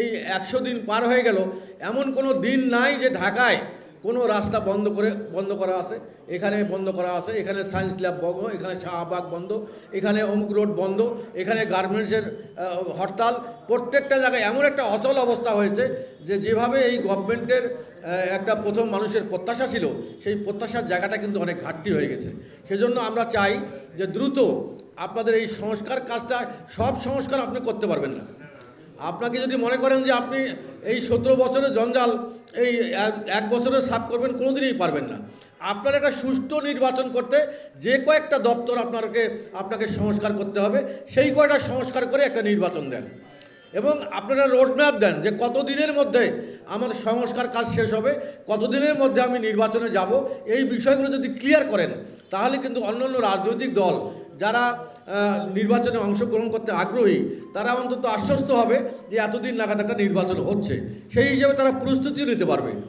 এই একশো দিন পার হয়ে গেল, এমন কোনো দিন নাই যে ঢাকায় কোনো রাস্তা বন্ধ করে, বন্ধ করা আছে। এখানে বন্ধ করা আছে, এখানে সায়েন্স ল্যাব বন্ধ, এখানে শাহবাগ বন্ধ, এখানে অমুক রোড বন্ধ, এখানে গার্মেন্টসের হরতাল। প্রত্যেকটা জায়গায় এমন একটা অচল অবস্থা হয়েছে যে যেভাবে এই গভর্নমেন্টের একটা প্রথম মানুষের প্রত্যাশা ছিল, সেই প্রত্যাশার জায়গাটা কিন্তু অনেক ঘাটতি হয়ে গেছে। সেজন্য আমরা চাই যে দ্রুত আপনাদের এই সংস্কার কাজটা, সব সংস্কার আপনি করতে পারবেন না। আপনাকে যদি মনে করেন যে আপনি এই সতেরো বছরের জঞ্জাল, এই এক- বছরে সাফ করবেন, কোনোদিনই পারবেন না। আপনার একটা সুষ্ঠু নির্বাচন করতে যে কয়েকটা দপ্তর আপনাকে আপনাকে সংস্কার করতে হবে, সেই কয়টা সংস্কার করে একটা নির্বাচন দেন। এবং আপনারা রোডম্যাপ দেন যে কত দিনের মধ্যে আমাদের সংস্কার কাজ শেষ হবে, কতদিনের মধ্যে আমি নির্বাচনে যাব। এই বিষয়গুলো যদি ক্লিয়ার করেন, তাহলে কিন্তু অন্যান্য রাজনৈতিক দল যারা নির্বাচনে অংশগ্রহণ করতে আগ্রহী, তারা অন্তত আশ্বস্ত হবে যে এতদিন নাগাদ একটা নির্বাচন হচ্ছে। সেই হিসেবে তারা প্রস্তুতিও নিতে পারবে।